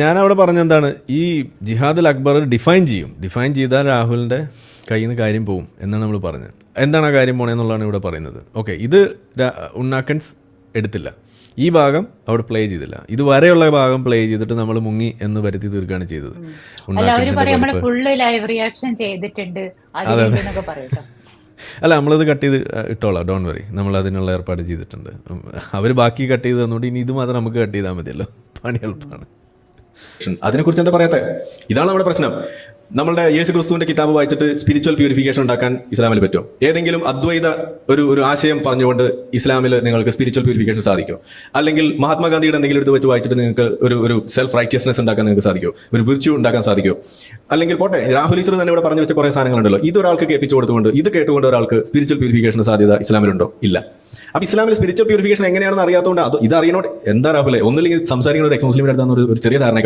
ഞാൻ അവിടെ പറഞ്ഞ എന്താണ് ഈ ജിഹാദുൽ അക്ബർ ഡിഫൈൻ ചെയ്യും. ഡിഫൈൻ ചെയ്താൽ രാഹുലിന്റെ കയ്യിൽ നിന്ന് കാര്യം പോവും എന്നാണ് നമ്മൾ പറഞ്ഞത്. എന്താണ് ആ കാര്യം പോണേന്നുള്ളതാണ് ഇവിടെ പറയുന്നത്. ഓക്കെ ഇത് ഉണ്ണാക്കൻസ് എടുത്തില്ല. ഈ ഭാഗം അവിടെ പ്ലേ ചെയ്തില്ല. ഇതുവരെയുള്ള ഭാഗം പ്ലേ ചെയ്തിട്ട് നമ്മൾ മുങ്ങി എന്ന് വരുത്തി തീർക്കുകയാണ് ചെയ്തത്. അല്ല നമ്മളത് കട്ട് ചെയ്ത് ഇട്ടോളാം. ഡോൺ വറി നമ്മൾ അതിനുള്ള ഏർപ്പാട് ചെയ്തിട്ടുണ്ട്. അവർ ബാക്കി കട്ട് ചെയ്ത് തന്നുകൊണ്ട് ഇനി ഇത് മാത്രം നമുക്ക് കട്ട് ചെയ്താൽ മതിയല്ലോ. പണി എളുപ്പമാണ് അതിനെക്കുറിച്ച് എന്താ പറയാത്തെ? ഇതാണ് നമ്മുടെ പ്രശ്നം. നമ്മളുടെ യേശു ക്രിസ്തുവിന്റെ കിതാബ് വായിച്ചിട്ട് സ്പിരിച്വൽ പ്യൂരിഫിക്കേഷൻ ഉണ്ടാക്കാൻ ഇസ്ലാമിൽ പറ്റുമോ? ഏതെങ്കിലും അദ്വൈത ഒരു ഒരു ആശയം പറഞ്ഞുകൊണ്ട് ഇസ്ലാമിൽ നിങ്ങൾക്ക് സ്പിരിച്വൽ പ്യൂരിഫിക്കേഷൻ സാധിക്കും അല്ലെങ്കിൽ മഹാത്മാഗാന്ധിയുടെ എന്തെങ്കിലും എടുത്ത് വെച്ച് വായിച്ചിട്ട് നിങ്ങൾക്ക് ഒരു ഒരു സെൽഫ് റൈറ്റിയസ്നെസ് ഉണ്ടാക്കാൻ നിങ്ങൾക്ക് സാധിക്കും ഒരു വിർച്യു ഉണ്ടാക്കാൻ സാധിക്കും അല്ലെങ്കിൽ പോട്ടെ രാഹുൽ ഈശ്വർ തന്നെ ഇവിടെ പറഞ്ഞു വെച്ച കുറേ സാധനങ്ങളുണ്ടല്ലോ. ഇത് ഒരാൾക്ക് കേൾപ്പിച്ചു കൊടുത്തുകൊണ്ട് ഇത് കേട്ടുകൊണ്ട് ഒരാൾക്ക് സ്പിരിച്വൽ പ്യൂരിഫിക്കേഷൻ സാധ്യത ഇസ്ലാമിലുണ്ടോ? ഇല്ല. അപ്പൊ ഇസ്ലാമിൽ സ്പിരിച്വൽ പ്യൂരിഫിക്കേഷൻ എങ്ങനെയാണെന്ന് അറിയാത്തതുകൊണ്ട് അത് ഇത് അറിയണോ എന്താ രാഹുലെ? ഒന്നില്ലെങ്കിൽ സംസാരിക്കുന്ന ഒരു എക്സ് മുസ്ലിമിന്റെ അടുത്താണ് ഒരു ചെറിയ ധാരണ